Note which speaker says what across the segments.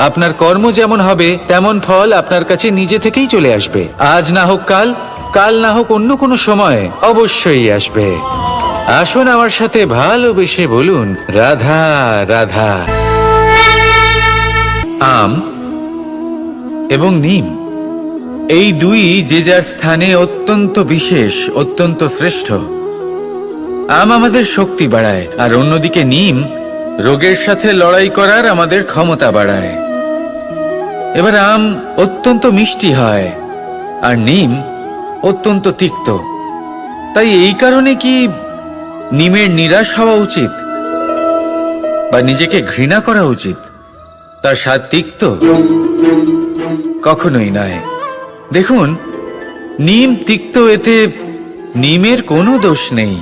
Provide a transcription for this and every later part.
Speaker 1: আপনার কর্ম যেমন হবে, তেমন ফল আপনার কাছে নিজে থেকেই চলে আসবে। আজ না হোক কাল কাল না হোক অন্য কোনো সময় অবশ্যই আসবে। আসুন আমার সাথে ভালোবেসে বলুন, রাধা রাধা। আম এবং নিম। এই দুই যে যার স্থানে অত্যন্ত বিশেষ, অত্যন্ত শ্রেষ্ঠ। আম আমাদের শক্তি বাড়ায়, আর অন্যদিকে নিম রোগের সাথে লড়াই করার আমাদের ক্ষমতা বাড়ায়। এবার আম অত্যন্ত মিষ্টি হয়, আর নিম অত্যন্ত তিক্ত। তাই এই কারণে কি নিমের নিরাশ হওয়া উচিত? বা নিজেকে ঘৃণা করা উচিত? তার স্বাদ তিক্ত? কখনোই নয়। দেখুন, নিম তিক্ত এতে নিমের কোনো দোষ নেই।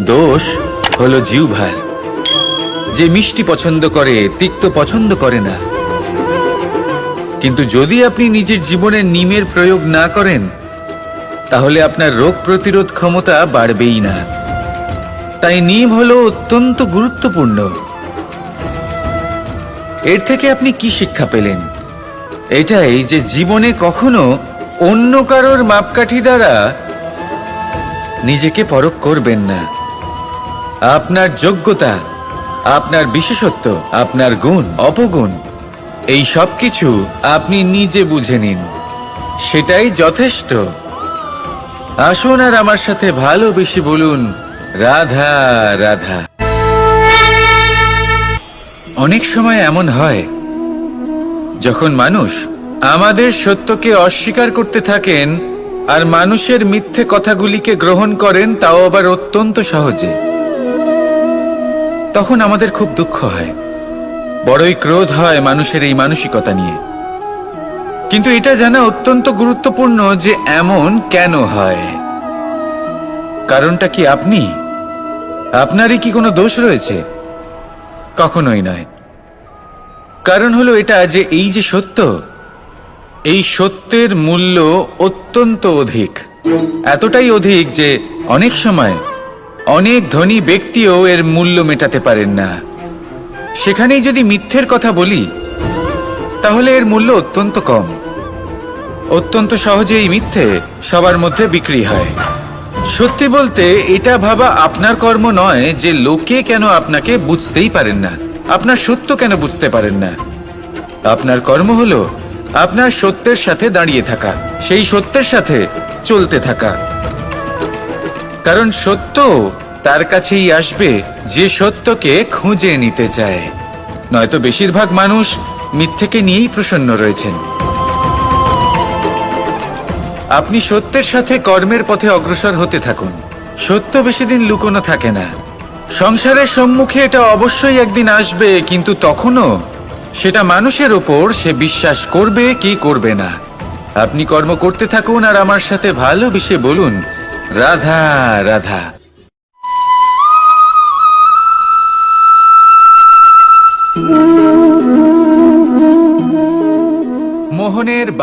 Speaker 1: দোষ হলো জিউভার যে মিষ্টি পছন্দ করে, তিক্ত পছন্দ করে না। কিন্তু যদি আপনি নিজের জীবনে নিমের প্রয়োগ না করেন, তাহলে আপনার রোগ প্রতিরোধ ক্ষমতা বাড়বেই না। তাই নিম হল অত্যন্ত গুরুত্বপূর্ণ। এর থেকে আপনি কি শিক্ষা পেলেন? এটাই যে জীবনে কখনো অন্য কারোর মাপকাঠি দ্বারা নিজেকে পরখ করবেন না। আপনার যোগ্যতা, আপনার বিশেষত্ব, আপনার গুণ, অপগুণ এই সব কিছু আপনি নিজে বুঝে নিন। সেটাই যথেষ্ট। আসুন আর আমার সাথে ভালোবেসে বলুন, রাধা রাধা। অনেক সময় এমন হয়, যখন মানুষ আমাদের সত্যকে অস্বীকার করতে থাকেন আর মানুষের মিথ্যে কথাগুলিকে গ্রহণ করেন, তাও আবার অত্যন্ত সহজে। তখন আমাদের খুব দুঃখ হয়। বড়ই ক্রোধ হয় মানুষের এই মানসিকতা নিয়ে। কিন্তু এটা জানা অত্যন্ত গুরুত্বপূর্ণ যে এমন কেন হয়। কারণটা কি আপনি? আপনারই কি কোনো দোষ রয়েছে? কখনোই নয়। কারণ হলো এটা যে এই যে সত্য, এই সত্যের মূল্য অত্যন্ত অধিক। এতটাই অধিক যে অনেক সময় অনেক ধনী ব্যক্তিও এর মূল্য মেটাতে পারেন না। সেখানেই যদি মিথ্যের কথা বলি, তাহলে এর মূল্য অত্যন্ত কম। অত্যন্ত সহজে এই মিথ্যে সবার মধ্যে বিক্রি হয়। সত্যি বলতে, এটা ভাবা আপনার কর্ম নয় যে লোকে কেন আপনাকে বুঝতেই পারেন না, আপনার সত্য কেন বুঝতে পারেন না। আপনার কর্ম হলো আপনার সত্যের সাথে দাঁড়িয়ে থাকা, সেই সত্যের সাথে চলতে থাকা। কারণ সত্য তার কাছেই আসবে যে সত্যকে খুঁজে নিতে চায়। নয়তো বেশিরভাগ মানুষ মিথ্যেকে নিয়েই প্রসন্ন রয়েছেন। আপনি সত্যের সাথে কর্মের পথে অগ্রসর হতে থাকুন। সত্য বেশি দিন লুকোনো থাকে না। সংসারের সম্মুখে এটা অবশ্যই একদিন আসবে, কিন্তু তখনও সেটা মানুষের ওপর সে বিশ্বাস করবে কি করবে না। আপনি কর্ম করতে থাকুন আর আমার সাথে ভালোবেসে বলুন, রাধা রাধা।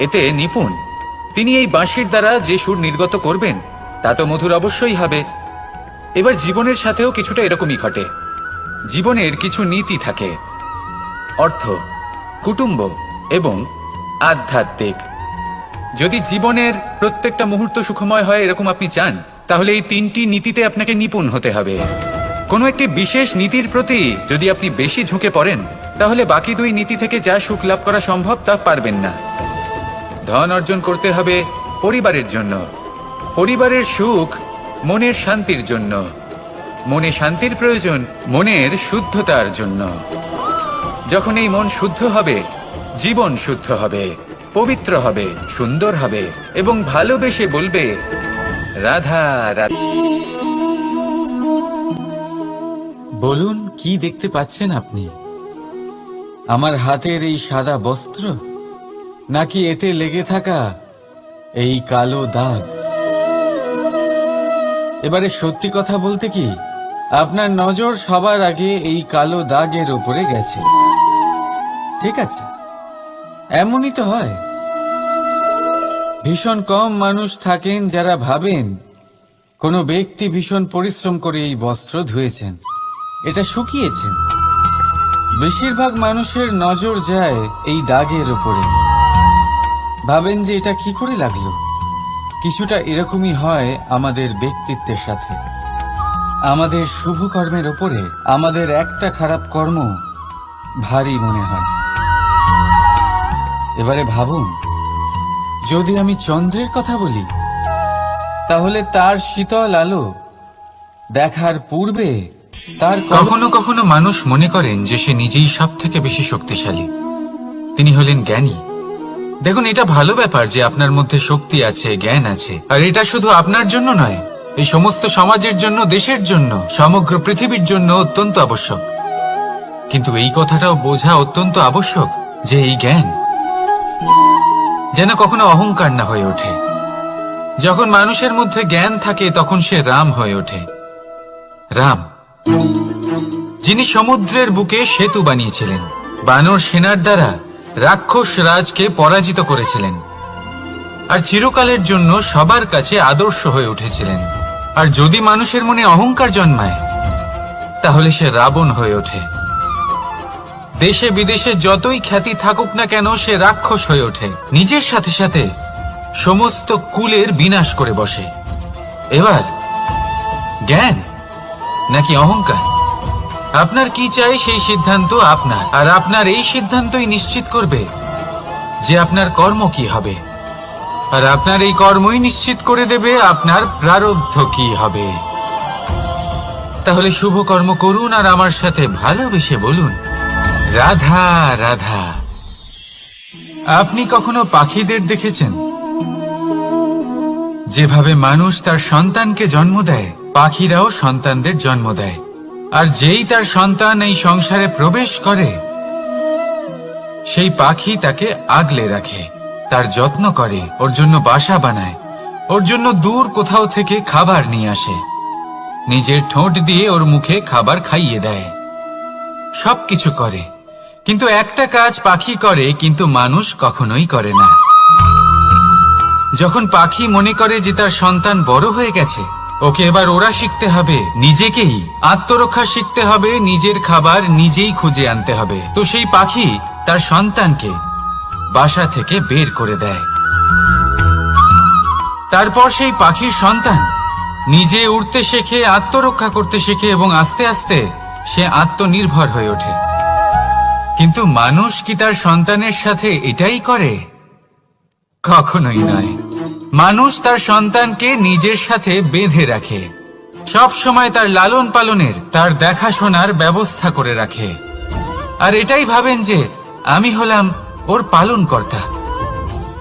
Speaker 1: এতে নিপুণ। তিনি এই বাঁশির দ্বারা যে সুর নির্গত করবেন, তা তো মধুর অবশ্যই হবে। এবার জীবনের সাথেও কিছুটা এরকমই ঘটে। জীবনের কিছু নীতি থাকে। অর্থ, কুটুম্ব এবং আধ্যাত্মিক। যদি জীবনের প্রত্যেকটা মুহূর্ত সুখময় হয় এরকম আপনি চান, তাহলে এই তিনটি নীতিতে আপনাকে নিপুণ হতে হবে। কোনো একটি বিশেষ নীতির প্রতি যদি আপনি বেশি ঝুঁকে পড়েন, তাহলে বাকি দুই নীতি থেকে যা সুখ লাভ করা সম্ভব তা পারবেন না। ধন অর্জন করতে হবে পরিবারের জন্য। পরিবারের সুখ মনের শান্তির জন্য। মনে শান্তির প্রয়োজন মনের শুদ্ধতার জন্য। যখন এই মন শুদ্ধ হবে, জীবন শুদ্ধ হবে, পবিত্র হবে, সুন্দর হবে এবং ভালোবেসে বলবে, রাধা রাধা। বলুন, কি দেখতে পাচ্ছেন আপনি? আমার হাতের এই সাদা বস্ত্র? নাকি এতে লেগে থাকা এই কালো দাগ? এবারে সত্যি কথা বলতে কি, আপনার নজর সবার আগে এই কালো দাগের ওপরে গেছে। ঠিক আছে, এমনই তো হয়। ভীষণ কম মানুষ থাকেন যারা ভাবেন কোনো ব্যক্তি ভীষণ পরিশ্রম করে এই বস্ত্র ধুয়েছেন, এটা শুকিয়েছেন। বেশিরভাগ মানুষের নজর যায় এই দাগের উপরে। ভাবেন যে এটা কি করে লাগল? কিছুটা এরকমই হয় আমাদের ব্যক্তিত্বের সাথে। আমাদের শুভ কর্মের ওপরে আমাদের একটা খারাপ কর্ম ভারী মনে হয়। এবারে ভাবুন, যদি আমি চন্দ্রের কথা বলি, তাহলে তার শীতল আলো দেখার পূর্বে তার কখনো কখনো মানুষ মনে করেন যে সে নিজেই সব থেকে বেশি শক্তিশালী। তিনি হলেন জ্ঞানী। দেখুন, এটা ভালো ব্যাপার যে আপনার মধ্যে শক্তি আছে, জ্ঞান আছে। আর এটা শুধু আপনার জন্য নয়, এই সমস্ত সমাজের জন্য, দেশের জন্য, সমগ্র পৃথিবীর জন্য অত্যন্ত আবশ্যক। কিন্তু এই কথাটাও বোঝা অত্যন্ত আবশ্যক যে এই জ্ঞান যেন কখনো অহংকার না হয়ে ওঠে। যখন মানুষের মধ্যে জ্ঞান থাকে, তখন সে রাম হয়ে ওঠে। রাম, যিনি সমুদ্রের বুকে সেতু বানিয়েছিলেন, বানর সেনার দ্বারা রাক্ষস রাজকে পরাজিত করেছিলেন। আর চিরকালের জন্য সবার কাছে আদর্শ হয়ে উঠেছিলেন। আর যদি মানুষের মনে অহংকার জন্মায়, তাহলে সে রাবণ হয়ে ওঠে। দেশে বিদেশে যতই খ্যাতি থাকুক না কেন, সে রাক্ষস হয়ে ওঠে। নিজের সাথে সাথে সমস্ত কুলের বিনাশ করে বসে। এবার জ্ঞান নাকি অহংকার? আপনার কি চাই সেই সিদ্ধান্ত আপনার। আর আপনার এই সিদ্ধান্তই নিশ্চিত করবে যে আপনার কর্ম কি হবে। আর আপনার এই কর্মই নিশ্চিত করে দেবে আপনার প্রারব্ধ কি হবে। তাহলে শুভ কর্ম করুন আর আমার সাথে ভালোবেসে বলুন, রাধা রাধা। আপনি কখনো পাখিদের দেখেছেন? যেভাবে মানুষ তার সন্তানকে জন্ম দেয়, পাখিরাও সন্তানদের জন্ম দেয়। আর যেই তার সন্তান এই সংসারে প্রবেশ করে, সেই পাখি তাকে আগলে রাখে, তার যত্ন করে, ওর জন্য বাসা বানায়, ওর জন্য দূর কোথাও থেকে খাবার নিয়ে আসে। নিজের ঠোঁট দিয়ে ওর মুখে খাবার খাইয়ে দেয়। সবকিছু করে। কিন্তু একটা কাজ পাখি করে, কিন্তু মানুষ কখনোই করে না। যখন পাখি মনে করে যে তার সন্তান বড় হয়ে গেছে ওকে এবার ওরা শিখতে হবে নিজেকেই। আত্মরক্ষা শিখতে হবে, নিজের খাবার নিজেই খুঁজে আনতে হবে। তো সেই পাখি তার সন্তানকে বাসা থেকে বের করে দেয়। তারপর সেই পাখির সন্তান নিজে উড়তে শেখে, আত্মরক্ষা করতে শেখে এবং আস্তে আস্তে সে আত্মনির্ভর হয়ে ওঠে। কিন্তু মানুষ কি তার সন্তানের সাথে এটাই করে? কখনোই নয়। মানুষ তার সন্তানকে নিজের সাথে বেঁধে রাখে। সব সময় তার লালন পালনের, তার দেখাশোনার ব্যবস্থা করে রাখে। আর এটাই ভাবেন যে, আমি হলাম ওর পালন কর্তা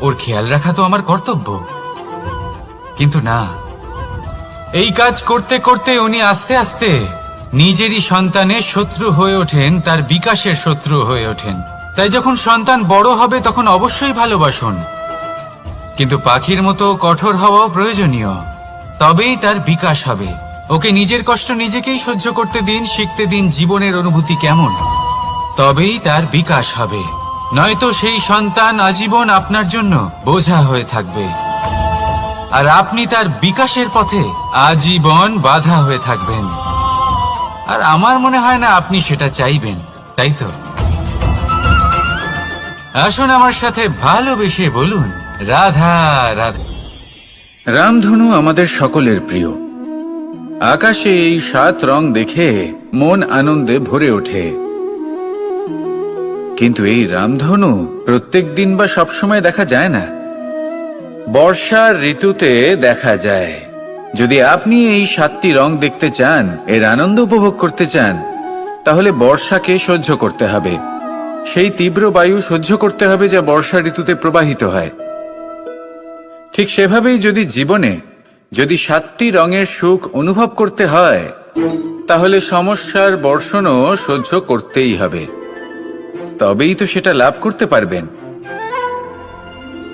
Speaker 1: ওর খেয়াল রাখা তো আমার কর্তব্য। কিন্তু না। এই কাজ করতে করতে উনি আস্তে আস্তে নিজেরই সন্তানের শত্রু হয়ে ওঠেন, তার বিকাশের শত্রু হয়ে ওঠেন। তাই যখন সন্তান বড় হবে, তখন অবশ্যই ভালোবাসুন। কিন্তু পাখির মতো কঠোর হওয়াও প্রয়োজনীয়। তবেই তার বিকাশ হবে। ওকে নিজের কষ্ট নিজেকেই সহ্য করতে দিন, শিখতে দিন জীবনের অনুভূতি কেমন। তবেই তার বিকাশ হবে। নয়তো সেই সন্তান আজীবন আপনার জন্য বোঝা হয়ে থাকবে। আর আপনি তার বিকাশের পথে আজীবন বাধা হয়ে থাকবেন। আর আমার মনে হয় না আপনি সেটা চাইবেন, তাই তো? আসুন আমার সাথে ভালোবেসে বলুন। রাধা রাধা। রামধনু আমাদের সকলের প্রিয়। আকাশে এই সাত রং দেখে মন আনন্দে ভরে ওঠে। কিন্তু এই রামধনু প্রত্যেক দিন বা সবসময় দেখা যায় না। বর্ষার ঋতুতে দেখা যায়। যদি আপনি এই সাতটি রং দেখতে চান, এর আনন্দ উপভোগ করতে চান, তাহলে বর্ষাকে সহ্য করতে হবে। সেই তীব্র বায়ু সহ্য করতে হবে যা বর্ষা ঋতুতে প্রবাহিত হয়। ঠিক সেভাবেই যদি জীবনে যদি সাতটি রঙের সুখ অনুভব করতে হয়, তাহলে সমস্যার বর্ষণও সহ্য করতেই হবে। তবেই তো সেটা লাভ করতে পারবেন।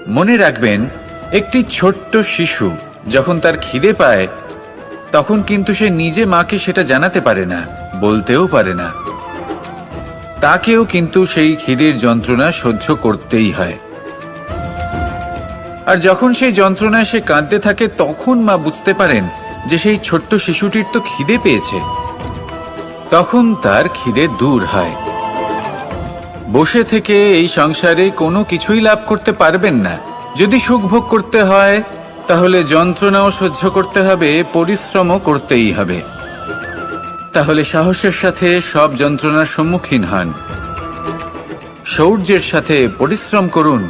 Speaker 1: মনে রাখবেন, একটি ছোট্ট শিশু যখন তার খিদে পায়, তখন কিন্তু সে নিজে মাকে সেটা জানাতে পারে না, বলতেও পারে না। তাকেও কিন্তু সেই খিদের যন্ত্রণা সহ্য করতেই হয়। আর যখন সেই যন্ত্রণায় সে কাঁদতে থাকে, তখন মা বুঝতে পারেন যে সেই ছোট্ট শিশুটির তো খিদে পেয়েছে। তখন তার খিদে দূর হয়। বসে থেকে এই সংসারে কোনো কিছুই লাভ করতে পারবেন না। যদি সুখ ভোগ করতে হয়, তাহলে যন্ত্রণাও সহ্য করতে হবে, পরিশ্রমও করতেই হবে। তাহলে সাহসের সাথে সব যন্ত্রণার সম্মুখীন হন। শৌর্যের সাথে পরিশ্রম করুন।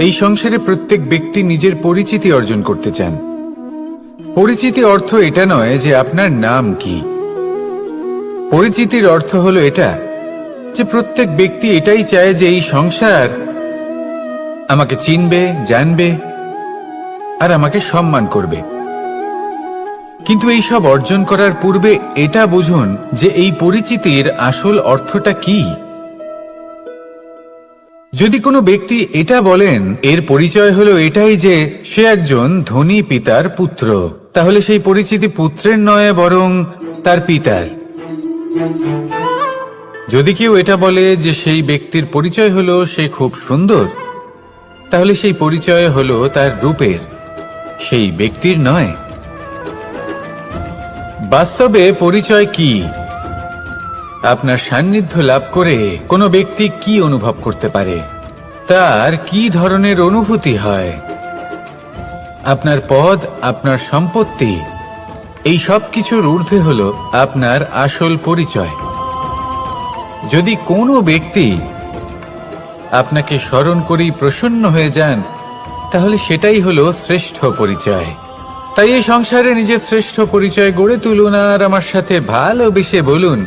Speaker 1: এই সংসারে প্রত্যেক ব্যক্তি নিজের পরিচিতি অর্জন করতে চান। পরিচিতি অর্থ এটা নয় যে আপনার নাম কি। পরিচিতির অর্থ হলো এটা, যে প্রত্যেক ব্যক্তি এটাই চায় যে এই সংসার আমাকে চিনবে, জানবে আর আমাকে সম্মান করবে। কিন্তু এই সব অর্জন করার পূর্বে এটা বুঝুন যে এই পরিচিতির আসল অর্থটা কি। যদি কোনো ব্যক্তি এটা বলেন, এর পরিচয় হলো এটাই যে সে একজন ধনী পিতার পুত্র। তাহলে সেই পরিচিতি পুত্রের নয়, বরং তার পিতার। যদি কেউ এটা বলে যে সেই ব্যক্তির পরিচয় হলো সে খুব সুন্দর, তাহলে সেই পরিচয় হলো তার রূপের। সেই ব্যক্তির নয়। বাস্তবে পরিচয় কি? আপনার সান্নিধ্য লাভ করে কোনো ব্যক্তি কি অনুভব করতে পারে? তার কি ধরনের অনুভূতি হয়? আপনার পদ, আপনার সম্পত্তি, এই সব কিছুর ঊর্ধ্বে হল আপনার আসল পরিচয়। যদি কোনো ব্যক্তি আপনাকে স্মরণ করেই প্রসন্ন হয়ে যান, তাহলে সেটাই হলো শ্রেষ্ঠ পরিচয়। তাই এই সংসারে নিজের শ্রেষ্ঠ পরিচয় গড়ে তুলুন আর আমার সাথে ভালোবেসে বলুন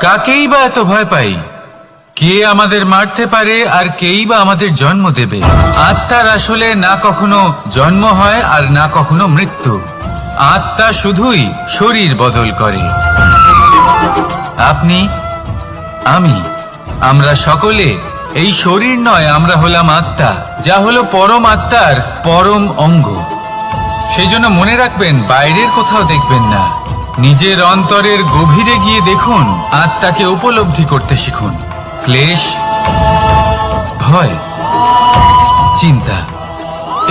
Speaker 1: কাকেই বা এত ভয় পাই? কে আমাদের মারতে পারে আর কেই বা আমাদের জন্ম দেবে? আত্মার আসলে না কখনো জন্ম হয় আর না কখনো মৃত্যু। আত্মা শুধুই শরীর বদল করে। আপনি, আমি, আমরা সকলে এই শরীর নয়, আমরা হলাম আত্মা, যা হলো পরম আত্মার পরম অঙ্গ। সেই জন্য মনে রাখবেন, বাইরের কোথাও দেখবেন না। নিজের অন্তরের গভীরে গিয়ে দেখুন, আত্মাকে উপলব্ধি করতে শিখুন। ক্লেশ, ভয়, চিন্তা,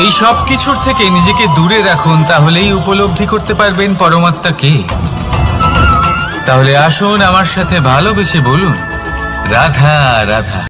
Speaker 1: এই সব কিছুর থেকে নিজেকে দূরে রাখুন, তাহলেই উপলব্ধি করতে পারবেন পরমাত্মাকে তাহলে আসুন আমার সাথে ভালোবেসে বলুন, রাধা রাধা।